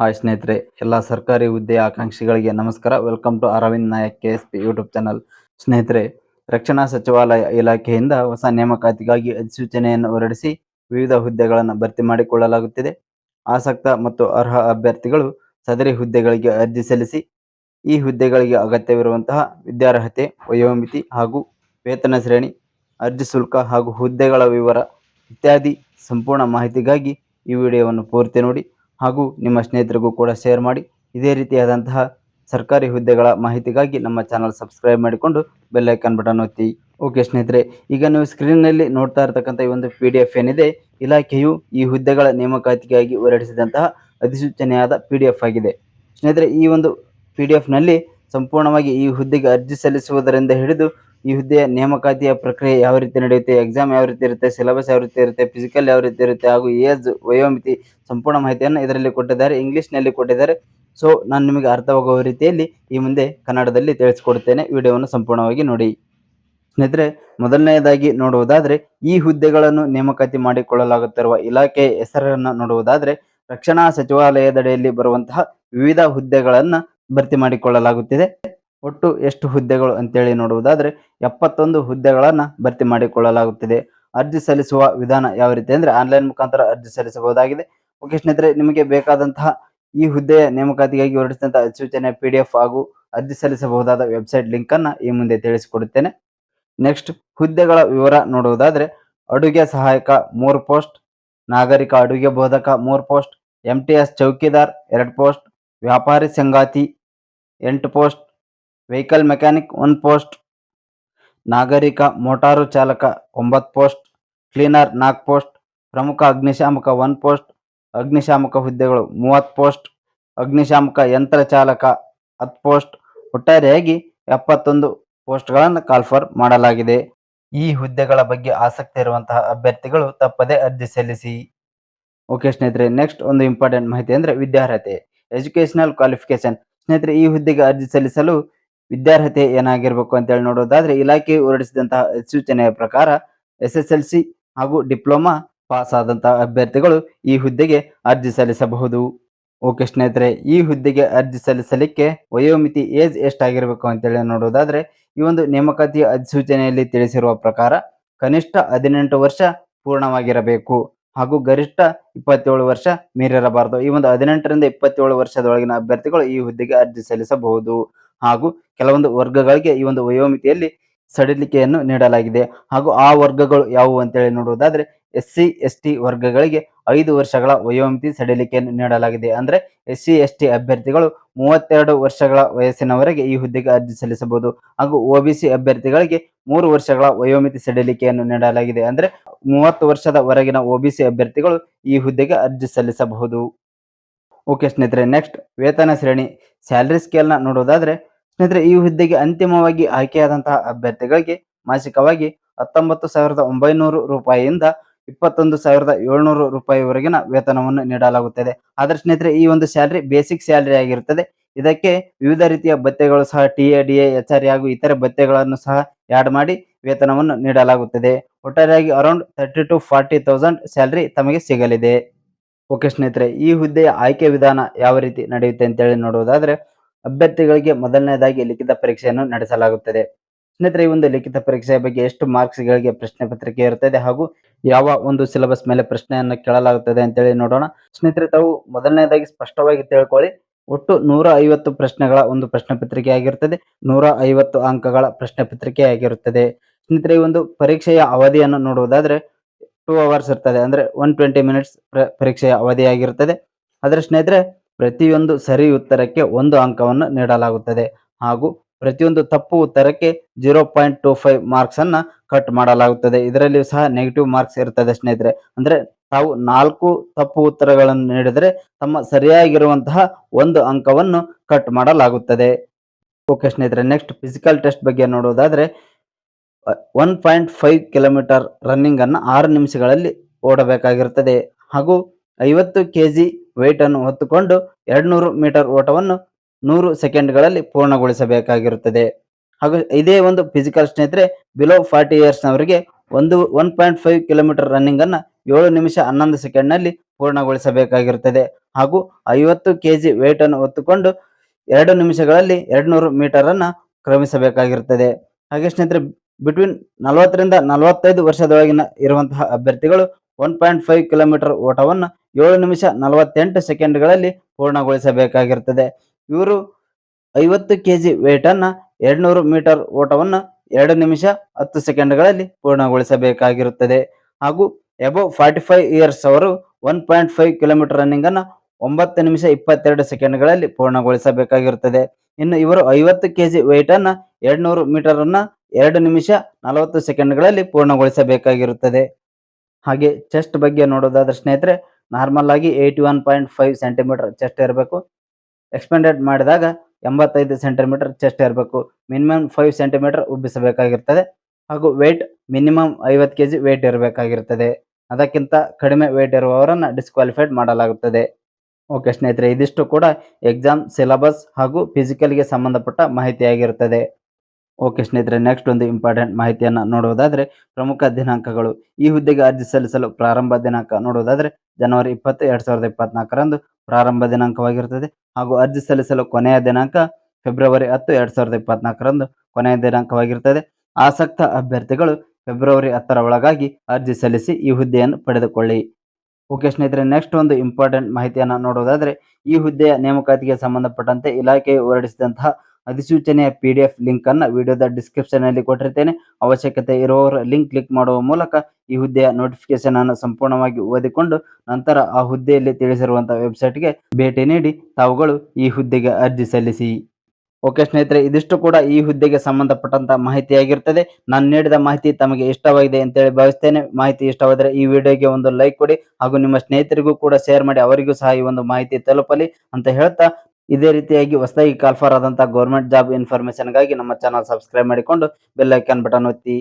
Hi ಸ್ನೇಹಿತರೆ, ಎಲ್ಲ ಸರ್ಕಾರಿ ಹುದ್ದೆ ಆಕಾಂಕ್ಷಿಗಳಿಗೆ ನಮಸ್ಕಾರ. Welcome to Arvind Nayak K S P YouTube channel ಸ್ನೇಹಿತರೆ, ರಕ್ಷಣಾ ಸಚಿವಾಲಯ ಇಲಾಖೆಯಿಂದ ಹೊಸ ನೇಮಕಾತಿಗಾಗಿ ಅಧಿಸೂಚನೆಯನ್ನು ಹೊರಡಿಸಿ ವಿವಿಧ ಹುದ್ದೆಗಳನ್ನು ಭರ್ತಿ ಮಾಡಿಕೊಳ್ಳಲಾಗುತ್ತಿದೆ. ಆಸಕ್ತ ಮತ್ತು ಅರ್ಹ ಅಭ್ಯರ್ಥಿಗಳು ಸದರಿ ಹುದ್ದೆಗಳಿಗೆ ಅರ್ಜಿ ಸಲ್ಲಿಸಿ, ಈ ಹುದ್ದೆಗಳಿಗೆ ಅಗತ್ಯವಿರುವಂತಹ ವಿದ್ಯಾರ್ಹತೆ, ವಯೋಮಿತಿ ಹಾಗೂ ವೇತನ ಶ್ರೇಣಿ, ಅರ್ಜಿ ಶುಲ್ಕ ಹಾಗೂ ಹುದ್ದೆಗಳ ವಿವರ ಇತ್ಯಾದಿ ಸಂಪೂರ್ಣ ಮಾಹಿತಿಗಾಗಿ ಈ ವಿಡಿಯೋವನ್ನು ಪೂರ್ತಿ ನೋಡಿ. ಹಾಗೂ ನಿಮ್ಮ ಸ್ನೇಹಿತರಿಗೂ ಕೂಡ ಶೇರ್ ಮಾಡಿ. ಇದೇ ರೀತಿಯಾದಂತಹ ಸರ್ಕಾರಿ ಹುದ್ದೆಗಳ ಮಾಹಿತಿಗಾಗಿ ನಮ್ಮ ಚಾನಲ್ ಸಬ್ಸ್ಕ್ರೈಬ್ ಮಾಡಿಕೊಂಡು ಬೆಲ್ಲೈಕನ್ ಬಟನ್ ಒತ್ತಿ. ಓಕೆ ಸ್ನೇಹಿತರೆ, ಈಗ ನೀವು ಸ್ಕ್ರೀನ್ನಲ್ಲಿ ನೋಡ್ತಾ ಇರತಕ್ಕಂಥ ಈ ಒಂದು ಪಿ ಡಿ ಎಫ್ ಏನಿದೆ, ಇಲಾಖೆಯು ಈ ಹುದ್ದೆಗಳ ನೇಮಕಾತಿಗಾಗಿ ಹೊರಡಿಸಿದಂತಹ ಅಧಿಸೂಚನೆಯಾದ ಪಿ ಡಿ ಎಫ್ ಆಗಿದೆ. ಸ್ನೇಹಿತರೆ, ಈ ಒಂದು ಪಿ ಡಿ ಎಫ್ನಲ್ಲಿ ಸಂಪೂರ್ಣವಾಗಿ ಈ ಹುದ್ದೆಗೆ ಅರ್ಜಿ ಸಲ್ಲಿಸುವುದರಿಂದ ಹಿಡಿದು ಈ ಹುದ್ದೆಯ ನೇಮಕಾತಿಯ ಪ್ರಕ್ರಿಯೆ ಯಾವ ರೀತಿ ನಡೆಯುತ್ತೆ ಎಕ್ಸಾಮ್ ಯಾವ ರೀತಿ ಇರುತ್ತೆ ಸಿಲೆಬಸ್ ಯಾವ ರೀತಿ ಇರುತ್ತೆ ಫಿಸಿಕಲ್ ಯಾವ ರೀತಿ ಇರುತ್ತೆ ಹಾಗೂ ಏಜ್ ವಯೋಮಿತಿ ಸಂಪೂರ್ಣ ಮಾಹಿತಿಯನ್ನು ಇದರಲ್ಲಿ ಕೊಟ್ಟಿದ್ದಾರೆ, ಇಂಗ್ಲೀಷ್ನಲ್ಲಿ ಕೊಟ್ಟಿದ್ದಾರೆ. ಸೊ ನಾನು ನಿಮಗೆ ಅರ್ಥವಾಗುವ ರೀತಿಯಲ್ಲಿ ಈ ಮುಂದೆ ಕನ್ನಡದಲ್ಲಿ ತಿಳಿಸ್ಕೊಡ್ತೇನೆ. ವಿಡಿಯೋವನ್ನು ಸಂಪೂರ್ಣವಾಗಿ ನೋಡಿ. ಸ್ನೇಹಿತರೆ, ಮೊದಲನೆಯದಾಗಿ ನೋಡುವುದಾದರೆ, ಈ ಹುದ್ದೆಗಳನ್ನು ನೇಮಕಾತಿ ಮಾಡಿಕೊಳ್ಳಲಾಗುತ್ತಿರುವ ಇಲಾಖೆಯ ಹೆಸರನ್ನು ನೋಡುವುದಾದರೆ, ರಕ್ಷಣಾ ಸಚಿವಾಲಯದಡಿಯಲ್ಲಿ ಬರುವಂತಹ ವಿವಿಧ ಹುದ್ದೆಗಳನ್ನು ಭರ್ತಿ ಮಾಡಿಕೊಳ್ಳಲಾಗುತ್ತಿದೆ. ಒಟ್ಟು ಎಷ್ಟು ಹುದ್ದೆಗಳು ಅಂತೇಳಿ ನೋಡುವುದಾದರೆ ಎಪ್ಪತ್ತೊಂದು ಹುದ್ದೆಗಳನ್ನು ಭರ್ತಿ ಮಾಡಿಕೊಳ್ಳಲಾಗುತ್ತಿದೆ. ಅರ್ಜಿ ಸಲ್ಲಿಸುವ ವಿಧಾನ ಯಾವ ರೀತಿ ಅಂದರೆ ಆನ್ಲೈನ್ ಮುಖಾಂತರ ಅರ್ಜಿ ಸಲ್ಲಿಸಬಹುದಾಗಿದೆ. ಓಕೆ ಸ್ನೇಹಿತರೆ, ನಿಮಗೆ ಬೇಕಾದಂತಹ ಈ ಹುದ್ದೆಯ ನೇಮಕಾತಿಗಾಗಿ ಹೊರಡಿಸಿದಂತಹ ಅಧಿಸೂಚನೆ ಪಿ ಡಿ ಎಫ್ ಹಾಗೂ ಅರ್ಜಿ ಸಲ್ಲಿಸಬಹುದಾದ ವೆಬ್ಸೈಟ್ ಲಿಂಕನ್ನು ಈ ಮುಂದೆ ತಿಳಿಸಿಕೊಡುತ್ತೇನೆ. ನೆಕ್ಸ್ಟ್, ಹುದ್ದೆಗಳ ವಿವರ ನೋಡುವುದಾದರೆ ಅಡುಗೆ ಸಹಾಯಕ ಮೂರು ಪೋಸ್ಟ್, ನಾಗರಿಕ ಅಡುಗೆ ಬೋಧಕ ಮೂರು ಪೋಸ್ಟ್ ಎಂ ಟಿ ಎಸ್ ಚೌಕಿದಾರ್ ಎರಡು ಪೋಸ್ಟ್, ವ್ಯಾಪಾರಿ ಸಂಗಾತಿ ಎಂಟು ಪೋಸ್ಟ್, ವೆಹಿಕಲ್ ಮೆಕ್ಯಾನಿಕ್ ಒಂದು ಪೋಸ್ಟ್, ನಾಗರಿಕ ಮೋಟಾರು ಚಾಲಕ ಒಂಬತ್ತು ಪೋಸ್ಟ್, ಕ್ಲೀನರ್ ನಾಲ್ಕು ಪೋಸ್ಟ್, ಪ್ರಮುಖ ಅಗ್ನಿಶಾಮಕ ಒನ್ ಪೋಸ್ಟ್, ಅಗ್ನಿಶಾಮಕ ಹುದ್ದೆಗಳು ಮೂವತ್ತು ಪೋಸ್ಟ್, ಅಗ್ನಿಶಾಮಕ ಯಂತ್ರ ಚಾಲಕ ಹತ್ತು ಪೋಸ್ಟ್, ಒಟ್ಟಾರೆಯಾಗಿ ಎಪ್ಪತ್ತೊಂದು ಪೋಸ್ಟ್ಗಳನ್ನು ಕಾಲ್ಫರ್ ಮಾಡಲಾಗಿದೆ. ಈ ಹುದ್ದೆಗಳ ಬಗ್ಗೆ ಆಸಕ್ತಿ ಇರುವಂತಹ ಅಭ್ಯರ್ಥಿಗಳು ತಪ್ಪದೆ ಅರ್ಜಿ ಸಲ್ಲಿಸಿ. ಓಕೆ ಸ್ನೇಹಿತರೆ, ನೆಕ್ಸ್ಟ್ ಒಂದು ಇಂಪಾರ್ಟೆಂಟ್ ಮಾಹಿತಿ ಅಂದರೆ ವಿದ್ಯಾರ್ಹತೆ, ಎಜುಕೇಷನಲ್ ಕ್ವಾಲಿಫಿಕೇಶನ್ ಸ್ನೇಹಿತರೆ, ಈ ಹುದ್ದೆಗೆ ಅರ್ಜಿ ಸಲ್ಲಿಸಲು ವಿದ್ಯಾರ್ಹತೆ ಏನಾಗಿರಬೇಕು ಅಂತೇಳಿ ನೋಡೋದಾದ್ರೆ, ಇಲಾಖೆ ಹೊರಡಿಸಿದಂತಹ ಸೂಚನೆಯ ಪ್ರಕಾರ ಎಸ್ ಎಸ್ ಎಲ್ ಸಿ ಹಾಗೂ ಡಿಪ್ಲೊಮಾ ಪಾಸ್ ಆದಂತಹ ಅಭ್ಯರ್ಥಿಗಳು ಈ ಹುದ್ದೆಗೆ ಅರ್ಜಿ ಸಲ್ಲಿಸಬಹುದು. ಓಕೆ ಸ್ನೇಹಿತರೆ, ಈ ಹುದ್ದೆಗೆ ಅರ್ಜಿ ಸಲ್ಲಿಸಲಿಕ್ಕೆ ವಯೋಮಿತಿ ಏಜ್ ಎಷ್ಟಾಗಿರಬೇಕು ಅಂತೇಳಿ ನೋಡೋದಾದ್ರೆ, ಈ ಒಂದು ನೇಮಕಾತಿ ಅಧಿಸೂಚನೆಯಲ್ಲಿ ತಿಳಿಸಿರುವ ಪ್ರಕಾರ ಕನಿಷ್ಠ ಹದಿನೆಂಟು ವರ್ಷ ಪೂರ್ಣವಾಗಿರಬೇಕು. ಹಾಗೂ ಗರಿಷ್ಠ ಇಪ್ಪತ್ತೇಳು ವರ್ಷ ಮೀರಿರಬಾರದು ಈ ಒಂದು ಹದಿನೆಂಟರಿಂದ ಇಪ್ಪತ್ತೇಳು ವರ್ಷದೊಳಗಿನ ಅಭ್ಯರ್ಥಿಗಳು ಈ ಹುದ್ದೆಗೆ ಅರ್ಜಿ ಸಲ್ಲಿಸಬಹುದು. ಹಾಗೂ ಕೆಲವೊಂದು ವರ್ಗಗಳಿಗೆ ಈ ಒಂದು ವಯೋಮಿತಿಯಲ್ಲಿ ಸಡಿಲಿಕೆಯನ್ನು ನೀಡಲಾಗಿದೆ. ಹಾಗೂ ಆ ವರ್ಗಗಳು ಯಾವುವು ಅಂತೇಳಿ ನೋಡುವುದಾದ್ರೆ ಎಸ್ ಸಿ ಎಸ್ ಟಿ ವರ್ಗಗಳಿಗೆ ಐದು ವರ್ಷಗಳ ವಯೋಮಿತಿ ಸಡಿಲಿಕೆಯನ್ನು ನೀಡಲಾಗಿದೆ. ಅಂದ್ರೆ ಎಸ್ ಸಿ ಎಸ್ ಟಿ ಅಭ್ಯರ್ಥಿಗಳು ಮೂವತ್ತೆರಡು ವರ್ಷಗಳ ವಯಸ್ಸಿನವರೆಗೆ ಈ ಹುದ್ದೆಗೆ ಅರ್ಜಿ ಸಲ್ಲಿಸಬಹುದು. ಹಾಗೂ ಒಬಿಸಿ ಅಭ್ಯರ್ಥಿಗಳಿಗೆ ಮೂರು ವರ್ಷಗಳ ವಯೋಮಿತಿ ಸಡಿಲಿಕೆಯನ್ನು ನೀಡಲಾಗಿದೆ. ಅಂದ್ರೆ ಮೂವತ್ತು ವರ್ಷದ ಹೊರಗಿನ ಒಬಿಸಿ ಅಭ್ಯರ್ಥಿಗಳು ಈ ಹುದ್ದೆಗೆ ಅರ್ಜಿ ಸಲ್ಲಿಸಬಹುದು. ಓಕೆ ಸ್ನೇಹಿತರೆ, ನೆಕ್ಸ್ಟ್ ವೇತನ ಶ್ರೇಣಿ ಸ್ಯಾಲರಿ ಸ್ಕೇಲ್ನ ನೋಡೋದಾದ್ರೆ ಸ್ನೇಹಿತರೆ, ಈ ಹುದ್ದೆಗೆ ಅಂತಿಮವಾಗಿ ಆಯ್ಕೆಯಾದಂತಹ ಅಭ್ಯರ್ಥಿಗಳಿಗೆ ಮಾಸಿಕವಾಗಿ ಹತ್ತೊಂಬತ್ತು ಸಾವಿರದ ಒಂಬೈನೂರು ರೂಪಾಯಿಯಿಂದ ಇಪ್ಪತ್ತೊಂದು ಸಾವಿರದ ಏಳ್ನೂರು ರೂಪಾಯಿವರೆಗಿನ ವೇತನವನ್ನು ನೀಡಲಾಗುತ್ತದೆ. ಆದರೆ ಸ್ನೇಹಿತರೆ, ಈ ಒಂದು ಸ್ಯಾಲರಿ ಬೇಸಿಕ್ ಸ್ಯಾಲರಿ ಆಗಿರುತ್ತದೆ ಇದಕ್ಕೆ ವಿವಿಧ ರೀತಿಯ ಭತ್ಯೆಗಳು ಸಹ, T A, D A, H R ಹಾಗೂ ಇತರೆ ಭತ್ಯೆಗಳನ್ನು ಸಹ ಆ್ಯಡ್ ಮಾಡಿ ವೇತನವನ್ನು ನೀಡಲಾಗುತ್ತದೆ. ಒಟ್ಟಾರೆಯಾಗಿ around thirty two forty thousand salary ತಮಗೆ ಸಿಗಲಿದೆ. ಓಕೆ ಸ್ನೇಹಿತರೆ, ಈ ಹುದ್ದೆಯ ಆಯ್ಕೆ ವಿಧಾನ ಯಾವ ರೀತಿ ನಡೆಯುತ್ತೆ ಅಂತೇಳಿ ನೋಡುವುದಾದ್ರೆ ಅಭ್ಯರ್ಥಿಗಳಿಗೆ ಮೊದಲನೇದಾಗಿ ಲಿಖಿತ ಪರೀಕ್ಷೆಯನ್ನು ನಡೆಸಲಾಗುತ್ತದೆ. ಸ್ನೇಹಿತರೆ, ಈ ಒಂದು ಲಿಖಿತ ಪರೀಕ್ಷೆಯ ಬಗ್ಗೆ ಎಷ್ಟು ಮಾರ್ಕ್ಸ್ಗಳಿಗೆ ಪ್ರಶ್ನೆ ಪತ್ರಿಕೆ ಇರುತ್ತದೆ ಹಾಗೂ ಯಾವ ಒಂದು ಸಿಲೆಬಸ್ ಮೇಲೆ ಪ್ರಶ್ನೆಯನ್ನು ಕೇಳಲಾಗುತ್ತದೆ ಅಂತೇಳಿ ನೋಡೋಣ. ಸ್ನೇಹಿತರೆ, ತಾವು ಮೊದಲನೇದಾಗಿ ಸ್ಪಷ್ಟವಾಗಿ ತಿಳ್ಕೊಳ್ಳಿ. ಒಟ್ಟು ನೂರ ಐವತ್ತು ಪ್ರಶ್ನೆಗಳ ಒಂದು ಪ್ರಶ್ನೆ ಪತ್ರಿಕೆ ಆಗಿರುತ್ತದೆ. ನೂರ ಐವತ್ತು ಅಂಕಗಳ ಪ್ರಶ್ನೆ ಪತ್ರಿಕೆ ಆಗಿರುತ್ತದೆ. ಸ್ನೇಹಿತರೆ, ಈ ಒಂದು ಪರೀಕ್ಷೆಯ ಅವಧಿಯನ್ನು ನೋಡುವುದಾದ್ರೆ ಟೂ ಅವರ್ಸ್ ಇರ್ತದೆ. ಅಂದ್ರೆ ಒನ್ ಟ್ವೆಂಟಿ ಮಿನಿಟ್ಸ್ ಪರೀಕ್ಷೆಯ ಅವಧಿಯಾಗಿರುತ್ತದೆ ಅದರ ಸ್ನೇಹಿತರೆ ಪ್ರತಿಯೊಂದು ಸರಿ ಉತ್ತರಕ್ಕೆ ಒಂದು ಅಂಕವನ್ನು ನೀಡಲಾಗುತ್ತದೆ. ಹಾಗೂ ಪ್ರತಿಯೊಂದು ತಪ್ಪು ಉತ್ತರಕ್ಕೆ zero point two five marks ಅನ್ನ ಕಟ್ ಮಾಡಲಾಗುತ್ತದೆ. ಇದರಲ್ಲಿಯೂ ಸಹ ನೆಗೆಟಿವ್ ಮಾರ್ಕ್ಸ್ ಇರ್ತದೆ ಸ್ನೇಹಿತರೆ. ಅಂದ್ರೆ ತಾವು ನಾಲ್ಕು ತಪ್ಪು ಉತ್ತರಗಳನ್ನು ನೀಡಿದರೆ ತಮ್ಮ ಸರಿಯಾಗಿರುವಂತಹ ಒಂದು ಅಂಕವನ್ನು ಕಟ್ ಮಾಡಲಾಗುತ್ತದೆ. ಓಕೆ ಸ್ನೇಹಿತರೆ, ನೆಕ್ಸ್ಟ್ ಫಿಸಿಕಲ್ ಟೆಸ್ಟ್ ಬಗ್ಗೆ ನೋಡೋದಾದ್ರೆ, one point five kilometre running ಅನ್ನು ಆರು ನಿಮಿಷಗಳಲ್ಲಿ ಓಡಬೇಕಾಗಿರುತ್ತದೆ. ಹಾಗೂ ಐವತ್ತು ಕೆ ಜಿ ವೆಯ್ಟ್ ಅನ್ನು ಹೊತ್ತುಕೊಂಡು ಎರಡ್ನೂರು ಮೀಟರ್ ಓಟವನ್ನು ನೂರು ಸೆಕೆಂಡ್ಗಳಲ್ಲಿ ಪೂರ್ಣಗೊಳಿಸಬೇಕಾಗಿರುತ್ತದೆ. ಹಾಗೂ ಇದೇ ಒಂದು ಫಿಸಿಕಲ್ ಸ್ನೇಹಿತರೆ ಬಿಲೋ ಫಾರ್ಟಿ ಇಯರ್ಸ್ನವರಿಗೆ ಒಂದು one point five kilometre running ಅನ್ನ ಏಳು ನಿಮಿಷ ಹನ್ನೊಂದು ಸೆಕೆಂಡ್ನಲ್ಲಿ ಪೂರ್ಣಗೊಳಿಸಬೇಕಾಗಿರುತ್ತದೆ. ಹಾಗೂ ಐವತ್ತು ಕೆಜಿ ವೇಟ್ ಅನ್ನು ಹೊತ್ತುಕೊಂಡು ಎರಡು ನಿಮಿಷಗಳಲ್ಲಿ ಎರಡ್ನೂರು ಮೀಟರ್ ಅನ್ನ ಕ್ರಮಿಸಬೇಕಾಗಿರುತ್ತದೆ. ಹಾಗೆ ಸ್ನೇಹಿತರೆ ಬಿಟ್ವೀನ್ ನಲವತ್ತರಿಂದ ನಲವತ್ತೈದು ವರ್ಷದೊಳಗಿನ ಇರುವಂತಹ ಅಭ್ಯರ್ಥಿಗಳು ಒನ್ ಪಾಯಿಂಟ್ ಫೈವ್ ಕಿಲೋಮೀಟರ್ ಓಟವನ್ನು ಏಳು ನಿಮಿಷ ನಲವತ್ತೆಂಟು ಸೆಕೆಂಡ್ಗಳಲ್ಲಿ ಪೂರ್ಣಗೊಳಿಸಬೇಕಾಗಿರುತ್ತದೆ ಇವರು ಐವತ್ತು ಕೆ ಜಿ ವೇಟನ್ನು ಎರಡ್ನೂರು ಮೀಟರ್ ಓಟವನ್ನು ಎರಡು ನಿಮಿಷ ಹತ್ತು ಸೆಕೆಂಡ್ಗಳಲ್ಲಿ ಪೂರ್ಣಗೊಳಿಸಬೇಕಾಗಿರುತ್ತದೆ. ಹಾಗೂ ಎಬೋ ಫಾರ್ಟಿ ಫೈವ್ ಇಯರ್ಸ್ ಅವರು one point five kilometre running ಅನ್ನು ಒಂಬತ್ತು ನಿಮಿಷ ಇಪ್ಪತ್ತೆರಡು ಸೆಕೆಂಡ್ಗಳಲ್ಲಿ ಪೂರ್ಣಗೊಳಿಸಬೇಕಾಗಿರುತ್ತದೆ. ಇನ್ನು ಇವರು ಐವತ್ತು ಕೆ ಜಿ ವೆಯ್ಟನ್ನು ಎರಡ್ನೂರು ಮೀಟರನ್ನು ಎರಡು ನಿಮಿಷ ನಲವತ್ತು ಸೆಕೆಂಡ್ಗಳಲ್ಲಿ ಪೂರ್ಣಗೊಳಿಸಬೇಕಾಗಿರುತ್ತದೆ. ಹಾಗೆ ಚೆಸ್ಟ್ ಬಗ್ಗೆ ನೋಡೋದಾದ್ರೆ ಸ್ನೇಹಿತರೆ ನಾರ್ಮಲ್ ಆಗಿ eighty one point five centimetre chest ಇರಬೇಕು. ಎಕ್ಸ್ಪೆಂಡೆಡ್ ಮಾಡಿದಾಗ ಎಂಬತ್ತೈದು ಸೆಂಟಿಮೀಟರ್ ಚೆಸ್ಟ್ ಇರಬೇಕು. ಮಿನಿಮಮ್ ಫೈವ್ ಸೆಂಟಿಮೀಟರ್ ಉಬ್ಬಿಸಬೇಕಾಗಿರ್ತದೆ. ಹಾಗೂ ವೆಯ್ಟ್ ಮಿನಿಮಮ್ ಐವತ್ತು ಕೆ ಜಿ ವೆಯ್ಟ್ ಇರಬೇಕಾಗಿರ್ತದೆ. ಅದಕ್ಕಿಂತ ಕಡಿಮೆ ವೆಯ್ಟ್ ಇರುವವರನ್ನು ಡಿಸ್ಕ್ವಾಲಿಫೈಡ್ ಮಾಡಲಾಗುತ್ತದೆ. ಓಕೆ ಸ್ನೇಹಿತರೆ, ಇದಿಷ್ಟು ಕೂಡ ಎಕ್ಸಾಮ್ ಸಿಲಬಸ್ ಹಾಗೂ ಫಿಸಿಕಲ್ಗೆ ಸಂಬಂಧಪಟ್ಟ ಮಾಹಿತಿಯಾಗಿರುತ್ತದೆ ಓಕೆ ಸ್ನೇಹಿತರೆ ನೆಕ್ಸ್ಟ್ ಒಂದು ಇಂಪಾರ್ಟೆಂಟ್ ಮಾಹಿತಿಯನ್ನು ನೋಡುವುದಾದರೆ, ಪ್ರಮುಖ ದಿನಾಂಕಗಳು. ಈ ಹುದ್ದೆಗೆ ಅರ್ಜಿ ಸಲ್ಲಿಸಲು ಪ್ರಾರಂಭ ದಿನಾಂಕ ನೋಡುವುದಾದರೆ, ಜನವರಿ ಇಪ್ಪತ್ತು, ಎರಡು ಸಾವಿರದ ಇಪ್ಪತ್ನಾಲ್ಕರಂದು ಪ್ರಾರಂಭ ದಿನಾಂಕವಾಗಿರುತ್ತದೆ ಹಾಗೂ ಅರ್ಜಿ ಸಲ್ಲಿಸಲು ಕೊನೆಯ ದಿನಾಂಕ ಫೆಬ್ರವರಿ ಹತ್ತು, ಎರಡು ಸಾವಿರದ ಇಪ್ಪತ್ನಾಲ್ಕರಂದು ಕೊನೆಯ ದಿನಾಂಕವಾಗಿರುತ್ತದೆ ಆಸಕ್ತ ಅಭ್ಯರ್ಥಿಗಳು ಫೆಬ್ರವರಿ ಹತ್ತರ ಒಳಗಾಗಿ ಅರ್ಜಿ ಸಲ್ಲಿಸಿ ಈ ಹುದ್ದೆಯನ್ನು ಪಡೆದುಕೊಳ್ಳಿ. ಓಕೆ ಸ್ನೇಹಿತರೆ ನೆಕ್ಸ್ಟ್ ಒಂದು ಇಂಪಾರ್ಟೆಂಟ್ ಮಾಹಿತಿಯನ್ನು ನೋಡುವುದಾದರೆ, ಈ ಹುದ್ದೆಯ ನೇಮಕಾತಿಗೆ ಸಂಬಂಧಪಟ್ಟಂತೆ ಇಲಾಖೆಯು ಹೊರಡಿಸಿದಂತಹ ಅಧಿಸೂಚನೆಯ ಪಿ ಡಿ ಎಫ್ ಲಿಂಕ್ ಅನ್ನು ವಿಡಿಯೋದ ಡಿಸ್ಕ್ರಿಪ್ಷನ್ ಅಲ್ಲಿ ಕೊಟ್ಟಿರ್ತೇನೆ. ಅವಶ್ಯಕತೆ ಇರುವವರು ಲಿಂಕ್ ಕ್ಲಿಕ್ ಮಾಡುವ ಮೂಲಕ ಈ ಹುದ್ದೆಯ ನೋಟಿಫಿಕೇಶನ್ ಅನ್ನು ಸಂಪೂರ್ಣವಾಗಿ ಓದಿಕೊಂಡು ನಂತರ ಆ ಹುದ್ದೆಯಲ್ಲಿ ತಿಳಿಸಿರುವಂತಹ ವೆಬ್ಸೈಟ್ಗೆ ಭೇಟಿ ನೀಡಿ, ತಾವುಗಳು ಈ ಹುದ್ದೆಗೆ ಅರ್ಜಿ ಸಲ್ಲಿಸಿ. ಓಕೆ ಸ್ನೇಹಿತರೆ, ಇದಿಷ್ಟು ಕೂಡ ಈ ಹುದ್ದೆಗೆ ಸಂಬಂಧಪಟ್ಟಂತ ಮಾಹಿತಿಯಾಗಿರ್ತದೆ. ನಾನು ನೀಡಿದ ಮಾಹಿತಿ ತಮಗೆ ಇಷ್ಟವಾಗಿದೆ ಅಂತೇಳಿ ಭಾವಿಸ್ತೇನೆ. ಮಾಹಿತಿ ಇಷ್ಟವಾದರೆ ಈ ವಿಡಿಯೋಗೆ ಒಂದು ಲೈಕ್ ಕೊಡಿ. ಹಾಗೂ ನಿಮ್ಮ ಸ್ನೇಹಿತರಿಗೂ ಕೂಡ ಶೇರ್ ಮಾಡಿ, ಅವರಿಗೂ ಸಹ ಈ ಒಂದು ಮಾಹಿತಿ ತಲುಪಲಿ ಅಂತ ಹೇಳ್ತಾ ಇದೇ ರೀತಿಯಾಗಿ ಹೊಸದಾಗಿ ಕಾಲ್ಫಾರ್ ಆದಂತಹ ಗೌರ್ಮೆಂಟ್ ಜಾಬ್ ಇನ್ಫಾರ್ಮೇಶನ್ಗಾಗಿ ನಮ್ಮ ಚಾನಲ್ ಸಬ್ಸ್ಕ್ರೈಬ್ ಮಾಡಿಕೊಂಡು ಬೆಲ್ ಐಕಾನ್ ಬಟನ್ ಒತ್ತಿ.